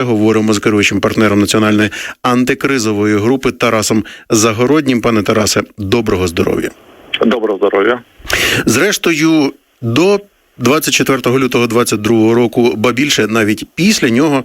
Говоримо з керуючим партнером національної антикризової групи Тарасом Загороднім. Пане Тарасе, доброго здоров'я. Доброго здоров'я. Зрештою, до 24 лютого 22 року, ба більше навіть після нього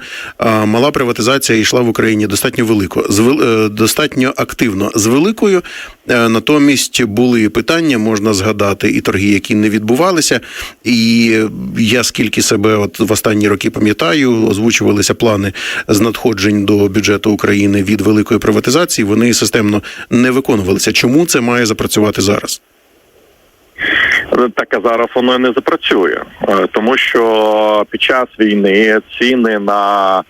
мала приватизація йшла в Україні достатньо велико, е, достатньо активно з великою. Е, Натомість були питання, можна згадати і торги, які не відбувалися. І я скільки себе от в останні роки пам'ятаю, озвучувалися плани з надходжень до бюджету України від великої приватизації. Вони системно не виконувалися. Чому це має запрацювати зараз? Так а зараз воно не запрацює, Е, тому що під час війни ціни на,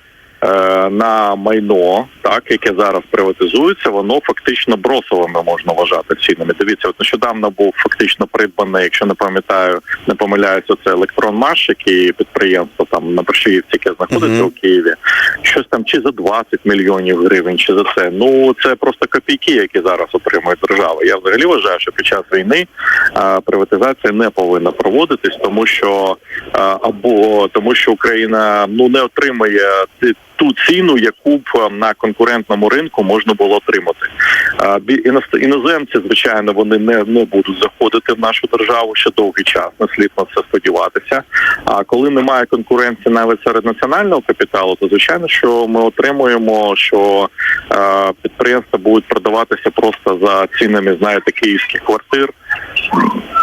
на майно, так яке зараз приватизується, воно фактично бросовими можна вважати цінами. Дивіться, от нещодавно був фактично придбаний, якщо не пам'ятаю, не помиляюся, це електронмаш, який підприємство там на Борщагівці, яке знаходиться Мгм. у Києві. Щось там чи за 20 мільйонів гривень, чи за це. Ну це просто копійки, які зараз отримує держава. Я взагалі вважаю, що під час війни а, приватизація не повинна проводитись, тому що а, або тому, що Україна ну не отримає ту ціну, яку б на конкурентному ринку можна було отримати. Іноземці, звичайно, вони не, не будуть заходити в нашу державу ще довгий час. Не слід на це сподіватися. А коли немає конкуренції навіть серед національного капіталу, то звичайно, що ми отримуємо, що е, підприємства будуть продаватися просто за цінами, знаєте, київських квартир.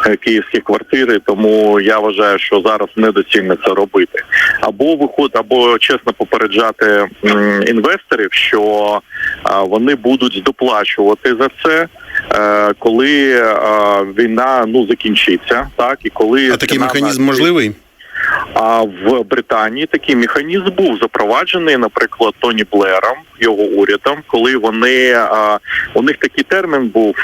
Е, Київські квартири, тому я вважаю, що зараз недоцільно це робити. Або виход, або чесно попереджати інвесторів, що вони будуть доплачувати за це, е, коли війна ну закінчиться, так і коли А такий механізм можливий? А в Британії такий механізм був запроваджений, наприклад, Тоні Блером, його урядом, коли вони у них такий термін був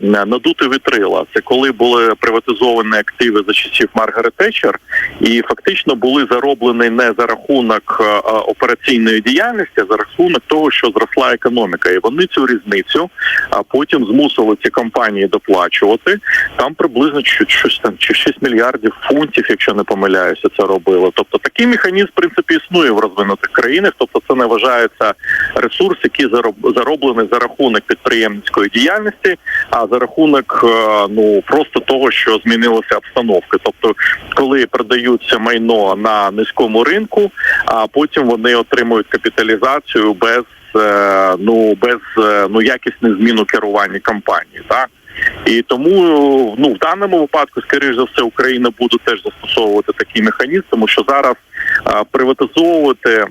надути вітрила. Це коли були приватизовані активи за часів Маргарет Тетчер, і фактично були зароблені не за рахунок операційної діяльності, а за рахунок того, що зросла економіка, і вони цю різницю а потім змусили ці компанії доплачувати. Там приблизно щось там чи 6 мільярдів фунтів, якщо не помиляюся, це робило. Тобто такий механізм в принципі існує в розвинутих країнах. Тобто, це не вважається ресурс, який зароб- зароблений за рахунок підприємницької діяльності, а за рахунок е, ну просто того, що змінилася обстановка. Тобто, коли продаються майно на низькому ринку, а потім вони отримують капіталізацію без е, ну без е, ну якісних змін у керуванні компанії, так. І тому ну в даному випадку, скоріш за все, Україна буде теж застосовувати такий механізм, тому що зараз а, приватизовувати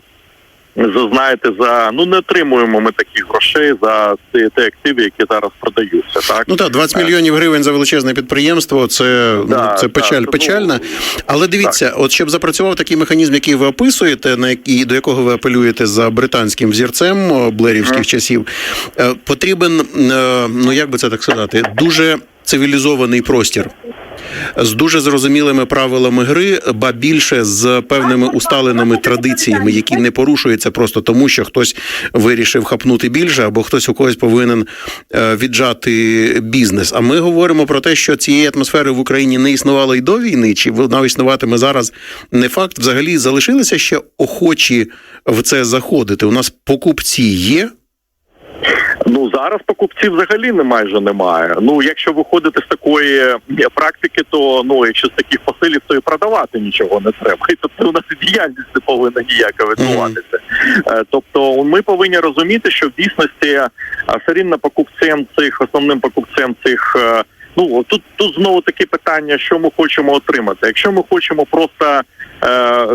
за знаєте, за ну не отримуємо ми таких грошей за ті, ті активи, які зараз продаються. Так Ну так, 20 мільйонів гривень за величезне підприємство. Це Да, ну, це печаль, тому- печальна. Але дивіться, от щоб запрацював такий механізм, який ви описуєте, на який до якого ви апелюєте за британським взірцем блерівських Мгм. часів, е, потрібен е, ну як би це так сказати, дуже цивілізований простір. З дуже зрозумілими правилами гри, ба більше з певними усталеними традиціями, які не порушуються просто тому, що хтось вирішив хапнути більше, або хтось у когось повинен е, віджати бізнес. А ми говоримо про те, що цієї атмосфери в Україні не існувало і до війни, чи вона існуватиме зараз. Не факт. Взагалі залишилися ще охочі в це заходити. У нас покупці є. Ну зараз покупців взагалі не майже немає. Ну якщо виходити з такої е, практики, то ну якщо з таких посилів, то і продавати нічого не треба. І тобто у нас діяльність не повинна ніяка відбуватися. Е, Тобто, ми повинні розуміти, що в дійсності е, покупцем цих основним покупцем цих. Ну тут тут знову таке питання, що ми хочемо отримати. Якщо ми хочемо просто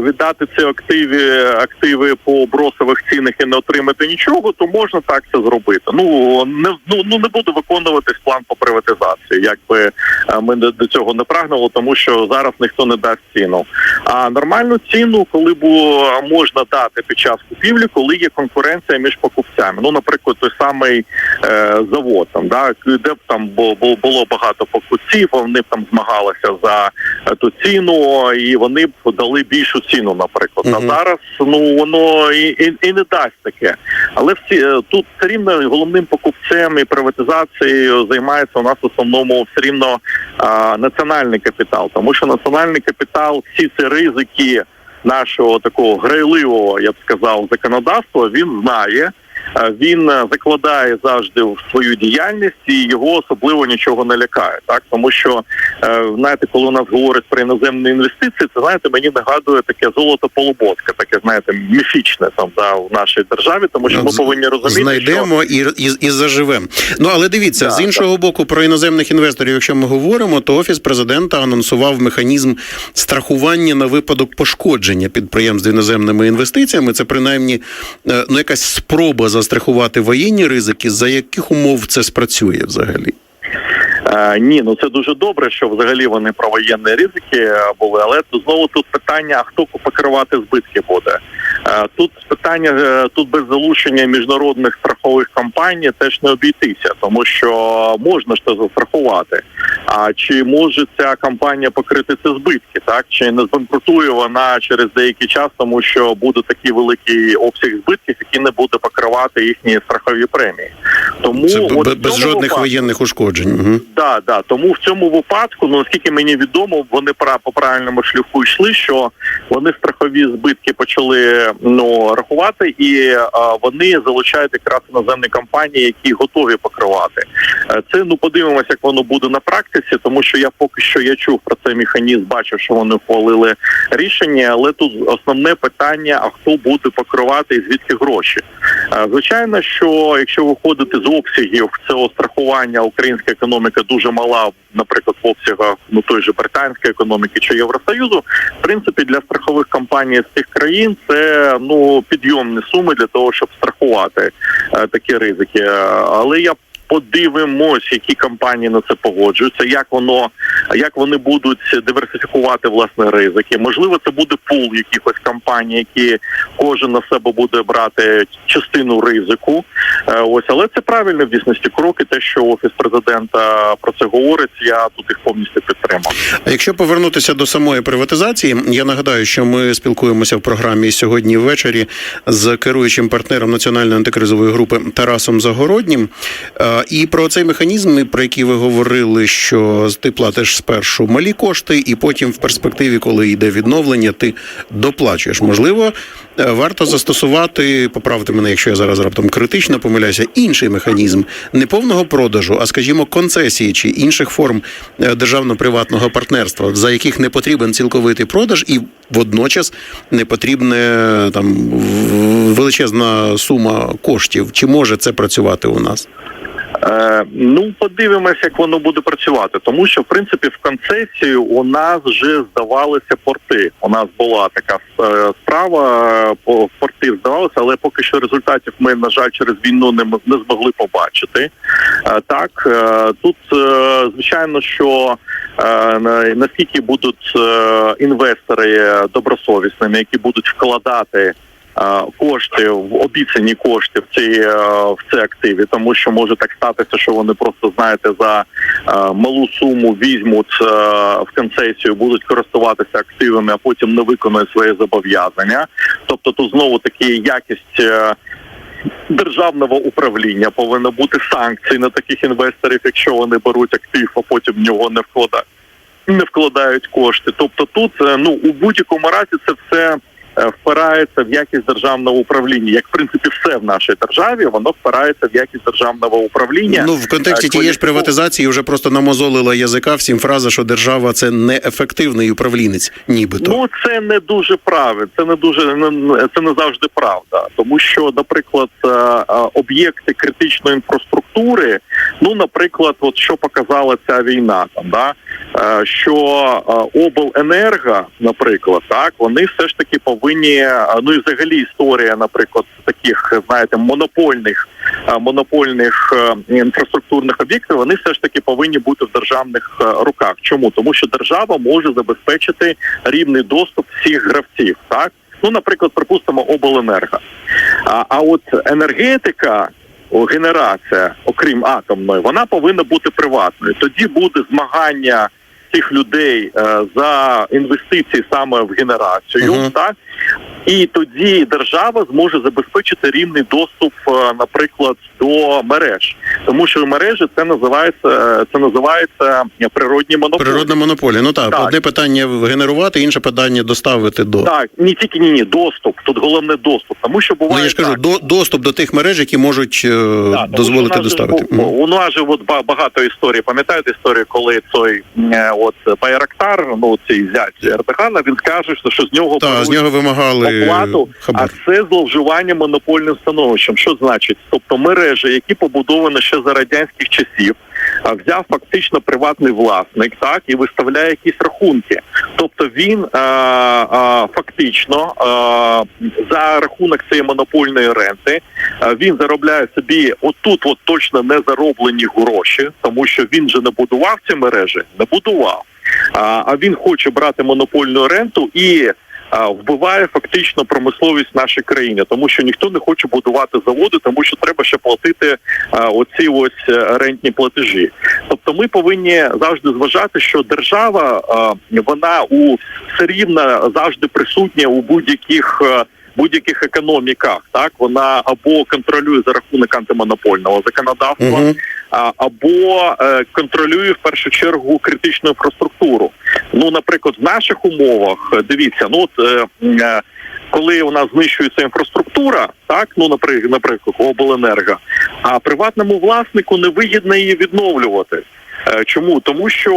віддати ці активи активи по бросових цінах і не отримати нічого, то можна так це зробити. Ну не ну, ну не буде виконуватись план по приватизації, якби е, ми до до цього не прагнули, тому що зараз ніхто не дасть ціну. А нормальну ціну, коли бу можна дати під час купівлі, коли є конкуренція між покупцями. Ну, наприклад, той самий е, завод, там да де б там бу- бу- було багато покупців, вони б там змагалися за е, ту ціну, і вони б дали більшу ціну, наприклад. Мгм. А зараз ну воно і, і, і не дасть таке. Але всі е, тут все рівно головним покупцем і приватизацією займається у нас в основному все рівно а, національний капітал, тому що національний капітал всі ці ризики нашого такого грайливого, я б сказав, законодавства, він знає. Е, Він е, закладає завжди в свою діяльність і його особливо нічого не лякає. Так тому що е, знаєте, коли у нас говорять про іноземні інвестиції, це знаєте, мені нагадує таке золото полуботка, таке знаєте, міфічне там да в нашій державі, тому що ми з- повинні розуміти, що Знайдемо і, і, і заживемо. Ну але дивіться, Да, з іншого боку, про іноземних інвесторів, якщо ми говоримо, то офіс президента анонсував механізм страхування на випадок пошкодження підприємств іноземними інвестиціями. Це принаймні е, ну якась спроба застрахувати воєнні ризики. За яких умов це спрацює взагалі? Е, ні, ну це дуже добре, що взагалі вони про воєнні ризики е, були, але знову тут питання: а хто покривати збитки буде? Е, Тут питання е, тут без залучення міжнародних страхових компаній теж не обійтися, тому що можна ж це застрахувати. А чи може ця компанія покрити ці збитки? Так чи не збанкрутує вона через деякий час, тому що буде такий великий обсяг збитків, який не буде покривати їхні страхові премії? Тому Це от б- без жодних випадку- воєнних ушкоджень. Угу. Да, да. Тому в цьому випадку, ну наскільки мені відомо, вони по правильному шляху йшли, що вони страхові збитки почали ну рахувати, і а, вони залучають якраз іноземні компанії, які готові покривати. Е, Це ну подивимося, як воно буде на практиці, тому що я поки що я чув про цей механізм, бачив, що вони ухвалили рішення, але тут основне питання: а хто буде покривати і звідки гроші? Е, Звичайно, що якщо виходити з обсягів цього страхування, українська економіка дуже мала, наприклад, в обсягах ну той же британської економіки чи Євросоюзу, в принципі, для страхових компаній з цих країн це ну підйомні суми для того, щоб страхувати е, такі ризики. Але я подивимось, які компанії на це погоджуються, як воно як вони будуть диверсифікувати власне ризики. Можливо, це буде пул якихось компаній, які кожен на себе буде брати частину ризику. Е, Ось, але це правильно в дійсності кроки. Те, що офіс президента про це говорить, я тут їх повністю підтримав. Якщо повернутися до самої приватизації, я нагадаю, що ми спілкуємося в програмі сьогодні ввечері з керуючим партнером національної антикризової групи Тарасом Загороднім. І про цей механізм, про який ви говорили, що ти платиш спершу малі кошти, і потім в перспективі, коли йде відновлення, ти доплачуєш. Можливо, е, варто застосувати, поправте мене, якщо я зараз раптом критично помиляюся, інший механізм не повного продажу, а скажімо, концесії чи інших форм е, державно-приватного партнерства, за яких не потрібен цілковитий продаж, і водночас не потрібна там величезна сума коштів. Чи може це працювати у нас? Е, ну, подивимося, як воно буде працювати, тому що в принципі в концесію у нас вже здавалися порти. У нас була така е, справа е, по порти здавалося, але поки що результатів ми, на жаль, через війну не, не змогли побачити. Е, так е, тут е, звичайно, що е, на- наскільки будуть е, інвестори добросовісними, які будуть вкладати кошти в обіцяні кошти в ці е, в ці активи, тому що може так статися, що вони просто знаєте за е, малу суму візьмуть е, в концесію, будуть користуватися активами, а потім не виконують свої зобов'язання. Тобто, тут знову таки якість. е, Державного управління повинно бути санкції на таких інвесторів, якщо вони беруть актив, а потім в нього не вкладають не вкладають кошти. Тобто, тут е, ну у будь-якому разі це все е, впирається в якість державного управління. Як в принципі все в нашій державі, воно впирається в якість державного управління. Ну в контексті Е, тієї ж приватизації вже просто намозолила язика всім фраза, що держава це неефективний управлінець, нібито. Ну це не дуже правильно. Це не дуже не- це не завжди правда, тому що, наприклад, е, е, об'єкти критичної інфраструктури, ну, наприклад, от що показала ця війна, там да е, що е, обленерго, наприклад, так вони все ж таки повинні е, ну і взагалі історія, наприклад, таких знаєте, монопольних е, монопольних е, інфраструктурних об'єктів, вони все ж таки повинні бути в державних руках. Чому тому, що держава може забезпечити рівний доступ всіх гравців, так ну, наприклад, припустимо, обленерго. А, а от енергетика. Генерація, окрім атомної, вона повинна бути приватною. Тоді буде змагання цих людей е, за інвестиції саме в генерацію. Мгм. Так І тоді держава зможе забезпечити рівний доступ, е, наприклад, до мереж, тому що мережі це називається е, це називається природні монополії. Природна монополія. Ну так, Так. одне питання генерувати, інше питання доставити до. Так, не тільки ні, ні, доступ. Тут головне доступ, тому що буває Ну, я ж кажу, так. до, доступ до тих мереж, які можуть е, Да, тому дозволити у доставити. У нас же от багато історій. Пам'ятаєте історію, коли цей е, от Байрактар, ну цей зять Ердогана, він скаже, що, що з нього Так, з нього вимагали оплату, а це зловживання монопольним становищем. Що значить? Тобто мережі, які побудовані ще за радянських часів, а взяв фактично приватний власник, так і виставляє якісь рахунки. Тобто він а, а, фактично а, за рахунок цієї монопольної ренти а, він заробляє собі отут, от точно не зароблені гроші, тому що він же не будував ці мережі, не будував. А, він хоче брати монопольну ренту і вбиває фактично промисловість в нашій країні, тому що ніхто не хоче будувати заводи, тому що треба ще платити оці ось е, рентні платежі. Тобто, ми повинні завжди зважати, що держава вона у все рівно завжди присутня у будь-яких. е, Будь-яких економіках так вона або контролює за рахунок антимонопольного законодавства, Мгм. а, або е, контролює в першу чергу критичну інфраструктуру. Ну, наприклад, в наших умовах е, дивіться, ну от е, коли у нас знищується інфраструктура, так ну наприклад, обленерго, а приватному власнику невигідно її відновлювати. Чому? Тому що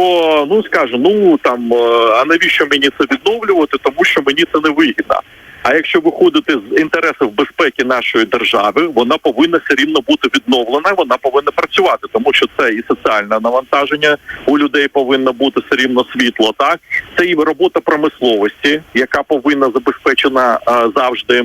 ну скажу, ну там а навіщо мені це відновлювати? Тому що мені це не вигідно. А якщо виходити з інтересів безпеки нашої держави, вона повинна все рівно бути відновлена. Вона повинна працювати, тому що це і соціальне навантаження у людей повинно бути все рівно світло. Так це і робота промисловості, яка повинна забезпечена завжди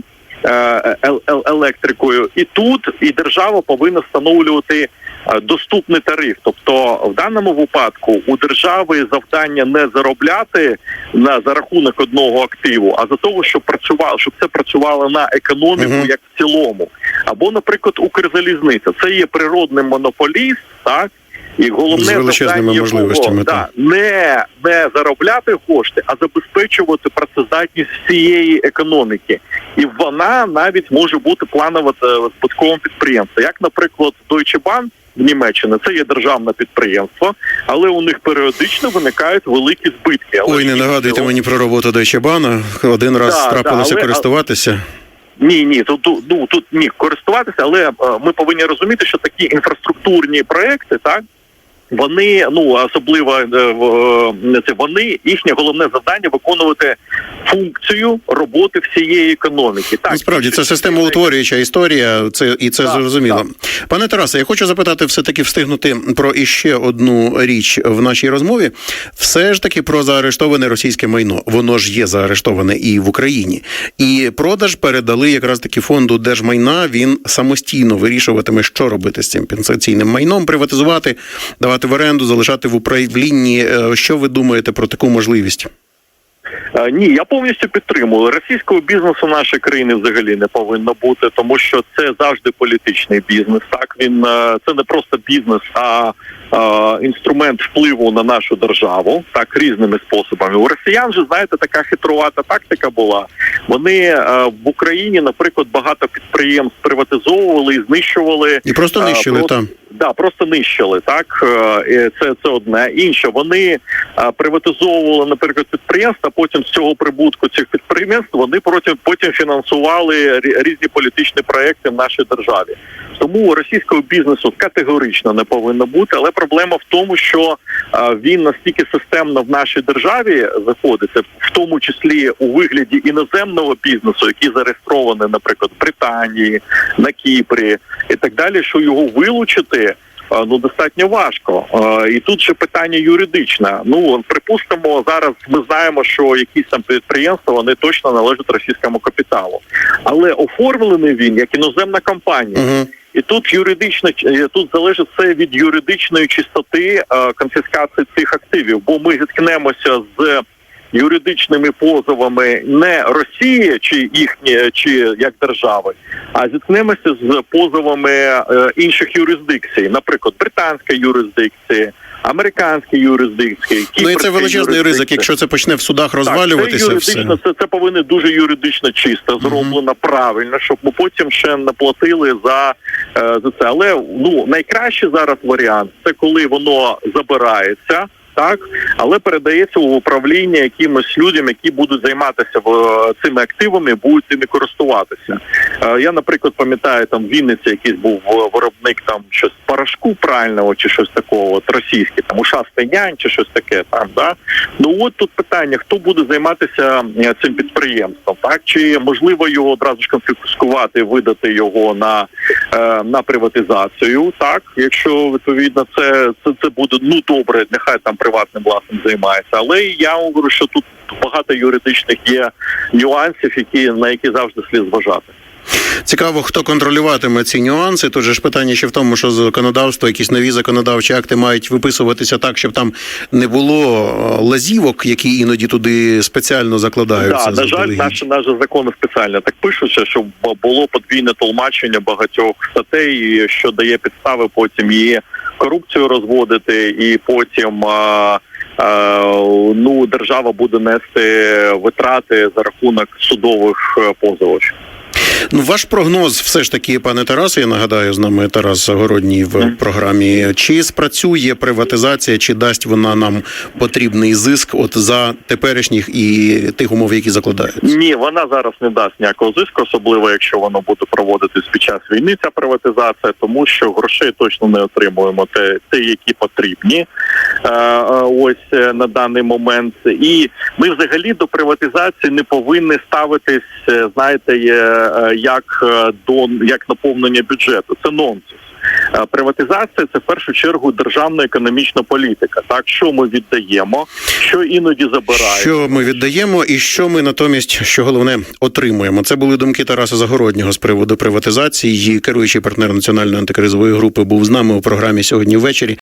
електрикою. І тут і держава повинна встановлювати е, доступний тариф. Тобто, в даному випадку у держави завдання не заробляти на за рахунок одного активу, а за того, щоб працювало, щоб це працювало на економіку як в цілому. Або, наприклад, Укрзалізниця. Це є природний монополіст, так. І головне З величезними завдання його, можливостями, да, не, не заробляти кошти, а забезпечувати працездатність всієї економіки. І вона навіть може бути планово е, збитковим підприємством. Як, наприклад, Deutsche Bank в Німеччині це є державне підприємство, але у них періодично виникають великі збитки. Але Ой, не нагадуйте мені про роботу Deutsche Bank. Один раз Да, трапилося да, але- користуватися. Ні, ні, тут ну тут міг користуватися, але е, ми повинні розуміти, що такі інфраструктурні проекти, так. Вони ну особливо е, е, це вони їхнє головне завдання виконувати функцію роботи всієї економіки. Так Насправді це системоутворююча історія, це і це Так, зрозуміло. Пане Тарасе, я хочу запитати, все таки встигнути про іще одну річ в нашій розмові. Все ж таки про заарештоване російське майно. Воно ж є заарештоване і в Україні. І продаж передали якраз таки фонду держмайна. Він самостійно вирішуватиме, що робити з цим пенсаційним майном, приватизувати, давати в оренду, залишати в управлінні. Е, Що ви думаєте про таку можливість? Е, Ні, я повністю підтримую. Російського бізнесу нашої країни взагалі не повинно бути, тому що це завжди політичний бізнес. Так він е, це не просто бізнес, а інструмент впливу на нашу державу так різними способами. У росіян же знаєте, така хитрувата тактика була. Вони е, в Україні, наприклад, багато підприємств приватизовували і знищували. І просто А, нищили просто- там. Да, просто нищили так. е, Це це одне. Інше вони приватизовували, наприклад, підприємства. Потім з цього прибутку цих підприємств вони потім потім фінансували різні політичні проекти в нашій державі. Тому російського бізнесу категорично не повинно бути. Але проблема в тому, що а, він настільки системно в нашій державі знаходиться, в тому числі у вигляді іноземного бізнесу, який зареєстрований, наприклад, в Британії, на Кіпрі і так далі, що його вилучити. Ну достатньо важко, А, і тут ще питання юридичне. Ну припустимо, зараз ми знаємо, що якісь там підприємства вони точно належать російському капіталу, але оформлений він як іноземна компанія. Угу. І тут юридично е, тут залежить все від юридичної чистоти е, конфіскації цих активів, бо ми зіткнемося з юридичними позовами не Росії чи їхні, чи як держави, а зіткнемося з позовами е, інших юрисдикцій, наприклад, британська юрисдикція, американська юрисдикції, Ну і це величезний ризик, якщо це почне в судах Так, розвалюватися. юридично, все. це, це повинно дуже юридично чисто зроблено правильно, щоб ми потім ще не платили за, е, за це. Але ну найкращий зараз варіант це коли воно забирається. Так, але передається у управління якимось людям, які будуть займатися в, цими активами, будуть цими користуватися. Е, я, наприклад, пам'ятаю, там в Вінниці якийсь був е, виробник там щось порошку правильного чи щось такого, от російське, там ушастий нянь чи щось таке. Там да ну от тут питання: хто буде займатися е, цим підприємством? Так чи можливо його одразу ж конфіскувати, видати його на, е, на приватизацію? Так, якщо відповідно це, це, це буде ну добре, нехай там приватним власним займається. Але я говорю, що тут багато юридичних є нюансів, які на які завжди слід зважати. Цікаво, хто контролюватиме ці нюанси. Тут же ж питання ще в тому, що законодавство, якісь нові законодавчі акти мають виписуватися так, щоб там не було е, лазівок, які іноді туди спеціально закладаються. Да, на жаль, наші наші закони спеціально так пишуться, щоб було подвійне толмачення багатьох статей, що дає підстави потім її корупцію розводити, і потім. А, а, Ну, держава буде нести витрати за рахунок судових е, позовів. Ну, ваш прогноз, все ж таки, пане Тарасе, я нагадаю, з нами Тарас Загородній в програмі. Чи спрацює приватизація, чи дасть вона нам потрібний зиск от за теперішніх і тих умов, які закладаються? Ні, вона зараз не дасть ніякого зиску, особливо якщо воно буде проводитись під час війни. Ця приватизація, тому що грошей точно не отримуємо те, те які потрібні ось е, на даний момент. І ми взагалі до приватизації не повинні ставитись, е, знаєте, е, як до як наповнення бюджету. Це нонсенс. Приватизація це в першу чергу державна економічна політика. Так, що ми віддаємо, що іноді забираємо. Що ми віддаємо, і що ми натомість, що головне, отримуємо. Це були думки Тараса Загороднього з приводу приватизації. Її Керуючий партнер національної антикризової групи був з нами у програмі сьогодні ввечері.